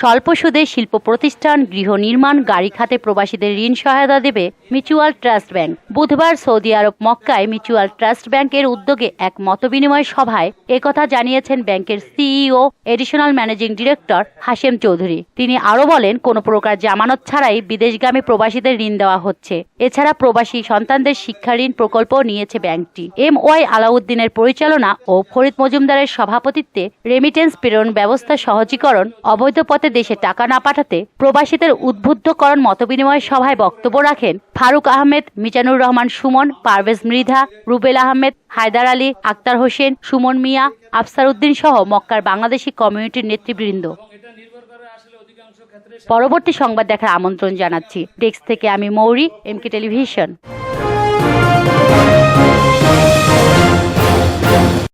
স্বল্প সুদে শিল্প প্রতিষ্ঠান গৃহ নির্মাণ, গাড়ি খাতে প্রবাসীদের ঋণ সহায়তা দেবে মিউচুয়াল ট্রাস্ট ব্যাংক। বুধবার সৌদি আরব মক্কায় মিউচুয়াল ট্রাস্ট ব্যাংকের উদ্যোগে এক মতবিনিময় সভায় একথা জানিয়েছেন ব্যাংকের CEO, additional managing director Hashem Chowdhury. তিনি আরও বলেন, কোনো প্রকার জামানত ছাড়াই বিদেশগামী প্রবাসীদের ঋণ দেওয়া হচ্ছে। এছাড়া প্রবাসী সন্তানদের শিক্ষা ঋণ প্রকল্প নিয়েছে ব্যাংকটি। এম ওয়াই আলাউদ্দিনের পরিচালনা ও ফরিদ মজুমদারের সভাপতিত্বে রেমিটেন্স প্রেরণ ব্যবস্থা সহজীকরণ, অবৈধ পথে দেশে টাকা না পাঠাতে প্রবাসীদের উদ্বুদ্ধকরণ মতবিনিময় সভায় বক্তব্য রাখেন ফারুক আহমেদ, মিজানুর রহমান, সুমন, পারভেজ মৃধা, রুবেল আহমেদ, হায়দার আলী, আক্তার হোসেন, সুমন মিয়া আফসার উদ্দিন সহ মক্কার বাংলাদেশি কমিউনিটির নেতৃবৃন্দ। পরবর্তী সংবাদ দেখার আমন্ত্রণ জানাচ্ছি। ডেস্ক থেকে আমি মৌরি, এমকে টেলিভিশন।